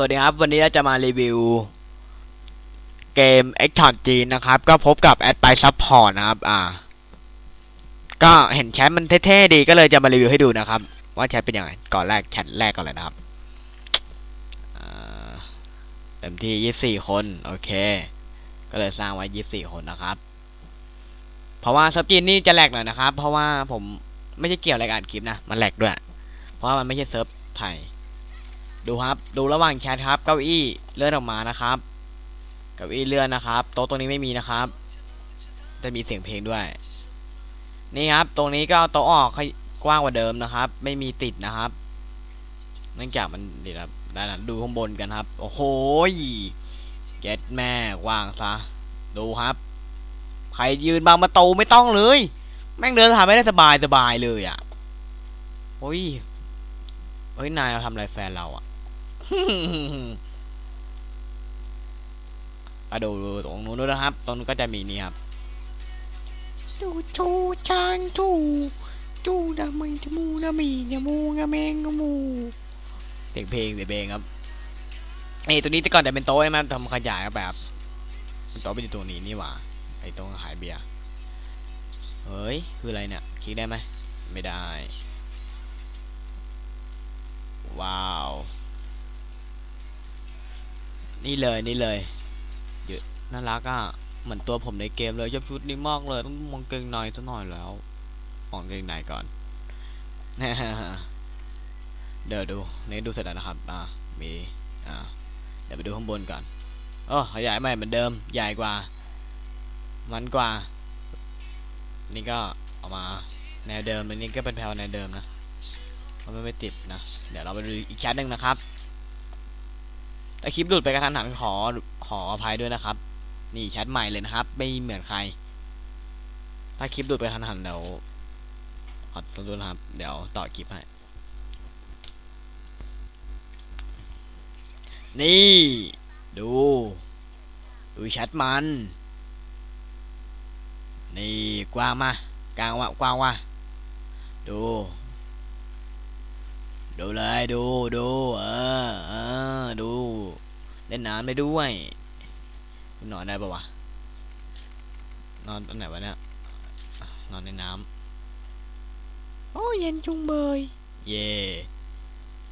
วัสดีครับ วันนี้เราจะมารีวิว เกม x t o n จีนนะครับ ก็พบกับแอดไปซับพอร์ตนะครับ อ่า ก็เห็นแชทมันเท่ๆดีก็เลยจะมารีวิวให้ดูนะครับ ว่าแชทเป็นยังไง ก่อนแรกแชทแรกก่อนเลยนะครับเต็มที่ยี่สี่คน โอเค ก็เลยสร้างไว้ยี่สี่คนนะครับ เพราะว่าซับจีนนี่จะแหลกหน่อยนะครับ เพราะว่าผมไม่ใช่เกี่ยวอะไรกับอ่านคลิปนะ มันแหลกด้วย เพราะว่ามันไม่ใช่เซิร์ฟไทย ดูครับ ดูระหว่างแชทครับ เก้าอี้เลื่อนออกมานะครับ เก้าอี้เลื่อนนะครับ โต๊ะตรงนี้ไม่มีนะครับ จะมีเสียงเพลงด้วย นี่ครับ ตรงนี้ก็เอาโต๊ะออกกว้างกว่าเดิมนะครับ ไม่มีติดนะครับเนื่องจากมันเดี๋ยวครับด้านหลังดูข้างบนกันครับ โอ้โหเก็ตแม่ว้างซะ ดูครับ ใครยืนบางประตูไม่ต้องเลย แม่งเดินผ่านไม่ได้สบายสบายเลยอะโอ้ยเฮ้ย นายเราทำอะไรแฟนเราอะาดูดูตรงนู้นด้วยนะครับ ตรงนู้นก็จะมีนี่ครับจูจูจางจูจูดามีจมูดามีจมูกะแมงกะมูเสียงเพลงเสียงเพลงครับนี่ตัวนี้แต่ก่อนจะเป็นโต๊ะใช่ไหมทำขยายแบบโต๊ะเป็นอยู่ตรงนี้นี่หว่าไอ้ตรงขายเบียร์เฮ้ยคืออะไรเนี่ยคลิกได้ไหมไม่ได้ ว้าว นี่เลยนี่เลยเยอะน่ารักอะเหมือนตัวผมในเกมเลยยบชุดนี้มากเลยต้องมองเกงในซะหน่อยแล้วมองเกงในก่อนเดี๋ยวดูนี่ดูเสร็จแล้วนะครับอ่ามีอ่าเดี๋ยวไปดูข้างบนก่อนโอ้ขยายใหม่เหมือนเดิมใหญ่กว่า มันกว่า นี่ก็ออกมาแนวเดิมอันนี้ก็เป็นแพลวแนวเดิมนะมันไม่ติดนะ เดี๋ยวเราไปดูอีกแชทหนึ่งนะครับ ถ้าคลิปหลุดไปกระทันหันขอขออภัยด้วยนะครับ นี่แชทใหม่เลยนะครับ ไม่เหมือนใคร ถ้าคลิปหลุดไปกระทันหันเดี๋ยวขอตัวนะครับ เดี๋ยวต่อคลิปให้ นี่ ดู ดูแชทมัน นี่กว้างมากลางว่ากว้างว่ะดู ดูเลยดูดูเออเออ เล่นน้ำได้ด้วยคุณนอนได้ปะวะ นอนตรงไหนวะเนี่ย นอนในน้ำโอ้เย็นจุงเบย เย่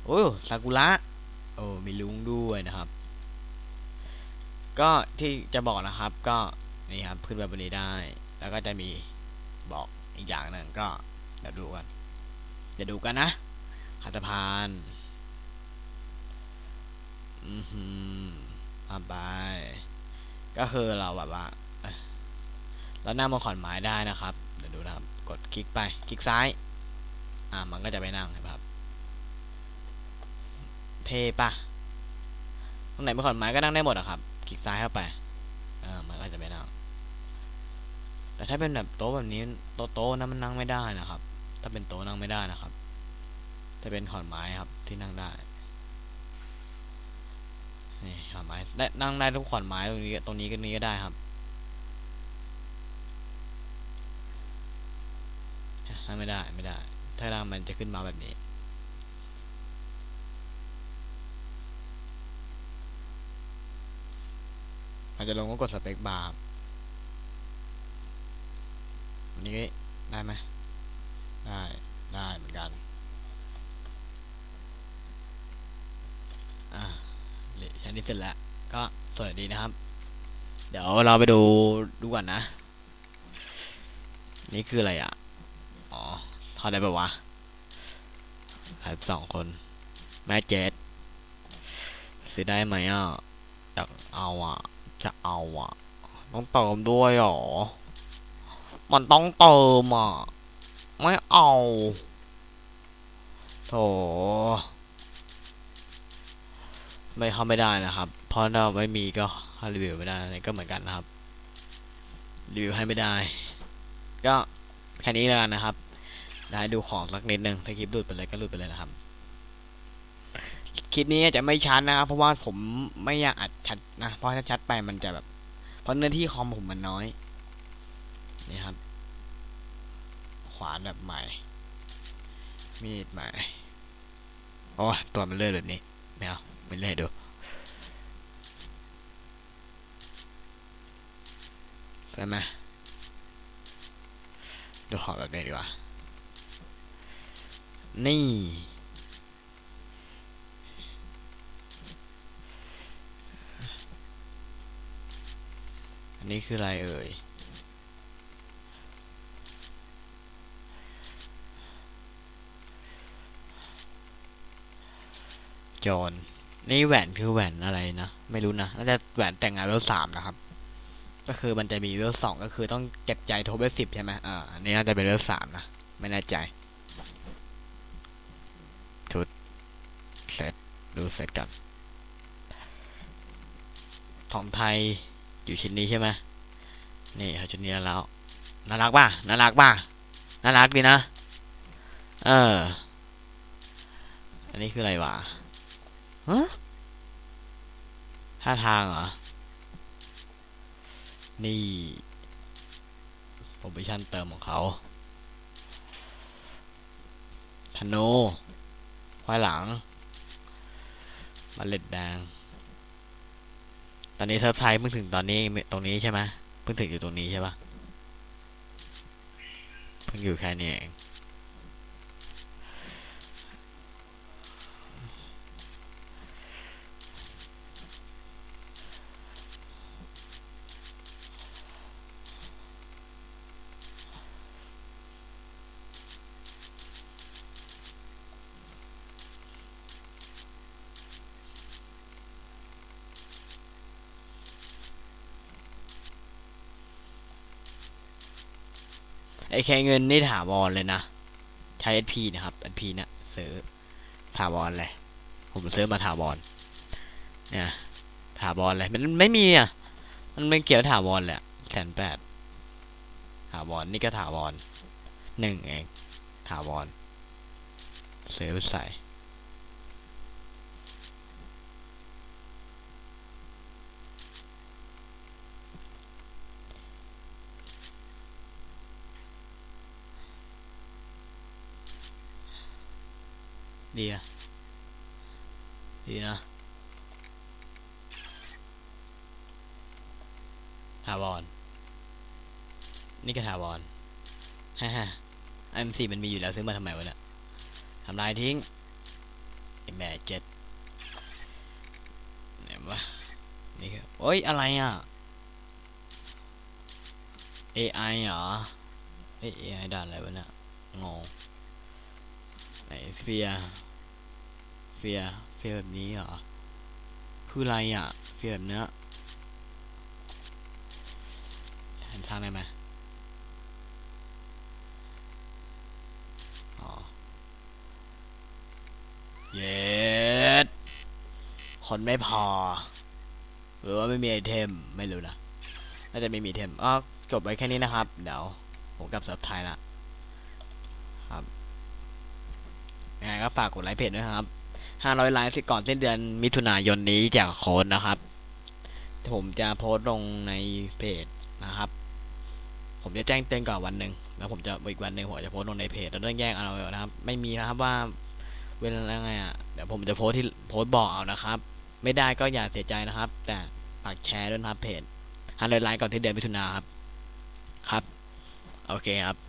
โอ้ซากุระ โอ้มีลุงด้วยนะครับ ก็ที่จะบอกนะครับก็นี่ครับขึ้นแบบนี้ได้ แล้วก็จะมีบอกอีกอย่างหนึ่งก็เดี๋ยวดูกันเดี๋ยวดูกันนะขัตาพาน อือหือมาบาย ก็คือเราแบบว่าเอ้ยเรานั่งบนขอนไม้ได้นะครับ เดี๋ยวดูนะครับ กดคลิกไป คลิกซ้าย อ่า มันก็จะไปนั่งนะครับ เทปะตรงไหนบนขอนไม้ก็นั่งได้หมดอะครับ คลิกซ้ายเข้าไป อ่า มันก็จะไปนั่ง แต่ถ้าเป็นแบบโต๊ะแบบนี้ โต๊ะโต๊ะนะมันนั่งไม่ได้นะครับ ถ้าเป็นโต๊ะนั่งไม่ได้นะครับจะเป็นขอนไม้ครับที่นั่งได้ นี่ขอนไม้ได้นั่งได้ทุกขอนไม้ตรงนี้ตรงนี้ก็นี้ก็ได้ครับนั่งไม่ได้ไม่ได้ ถ้านั่งมันจะขึ้นมาแบบนี้อาจจะลงก็กดสเปคบาร์อันนี้ได้ไหมได้ ได้เหมือนกัน อ่า เละชั้นนี้เสร็จแล้ว ก็สวยดีนะครับ เดี๋ยวเราไปดูดูก่อนนะ นี่คืออะไรอะ อ๋อทอดได้ปะวะหายสองคน แม่เจดซื้อได้ไหมอะอยากเอาอะ จะเอาอะ ต้องเติมด้วยหรอ มันต้องเติมอะ ไม่เอาโถ ไม่เข้าไม่ได้นะครับ เพราะเราไม่มีก็รีวิวไม่ได้อะไรก็เหมือนกันนะครับรีวิวให้ไม่ได้ ก็แค่นี้แล้วกันนะครับได้ดูของสักนิดนึงถ้าคลิปหลุดไปเลยก็หลุดไปเลยนะครับคลิปนี้จะไม่ชัดนะครับ เพราะว่าผมไม่อยากอัดชัดนะ เพราะถ้าชัดไปมันจะแบบ เพราะเนื้อที่คอมผมมันน้อย นี่ครับ ขวานแบบใหม่ มีดใหม่ โอ้ตัวมันเลื่อนแบบนี้ไม่เอา Milero. Espérame. ดูหอแบบนี้ดีกว่า นี่ อันนี้คืออะไรเอ่ย จอน นี่แหวนคือแหวนอะไรนะ ไม่รู้นะน่าจะแหวนแต่งงานเวลสามนะครับ ก็คือมันจะมีเวลสองก็คือต้องเก็บใจโทเวลสิบใช่ไหมอ่าอันนี้น่าจะเป็นเวลสามนะ ไม่แน่ใจ ชุดเสร็จดูเสร็จกันของไทยอยู่ชิ้นนี้ใช่ไหมนี่เอาชุดนี้แล้วน่ารักป่ะน่ารักป่ะน่ารักดีนะ เออ อันนี้คืออะไรวะ ฮะท่าทางเหรอ นี่โปรโมชั่นเติมของเขาธนูควายหลังมาเล็ดแดง ตอนนี้เซิร์ฟไทยเพิ่งถึงตอนนี้ตรงนี้ใช่ไหมเพิ่งถึงอยู่ตรงนี้ใช่ปะเพิ่งอยู่แค่นี้เอง แค่เงินนี่ถาวรเลยนะ ใช้ SP นะครับ SP เนี่ยซื้อถาวรเลย ผมซื้อมาถาวรเนี่ยถาวรเลยมันไม่มีอะ มันไม่เกี่ยวถาวรเลยแสนแปดถาวรนี่ก็ถาวรหนึ่งเองถาวรซื้อใส่ ดีอะดีนะถาวรนี่ก็ถาวรฮ่าฮ่าไอมซีมันมีอยู่แล้วซื้อมาทำไมวะเนี่ยทำลายทิ้งไอแม่เจ็ดไหนวะนี่คือโอ้ยอะไรอะ AI เหรอเอ้ย AI ด่านอะไรวะเนี่ยงงไหนเฟีย เฟียเฟียแบบนี้เหรอ คืออะไรอะ เฟียแบบเนี้ยเห็นทางได้ไหมอ๋อเย็ดคนไม่พอ หรือว่าไม่มีไอเทม ไม่รู้นะ น่าจะไม่มีไอเทมอ๋อจบไว้แค่นี้นะครับ เดี๋ยว ผมกลับเซิร์ฟไทยละยังไงก็ฝากกดไลค์เพจด้วยครับ 500ไลค์สิก่อนสิ้นเดือนมิถุนายนนี้จากโค้ดนะครับ ผมจะโพสต์ลงในเพจนะครับ ผมจะแจ้งเตือนก่อนวันหนึ่งแล้วผมจะอีกวันหนึ่งผมจะโพสต์ลงในเพจแล้วต้องแยกเอานะครับ ไม่มีนะครับว่าเวลาไงอะเดี๋ยวผมจะโพสต์ที่โพสต์บอกเอานะครับ ไม่ได้ก็อย่าเสียใจนะครับ แต่ฝากแชร์ด้วยนะครับเพจ500ไลค์ก่อนที่เดือนมิถุนาครับ ครับ โอเคครับ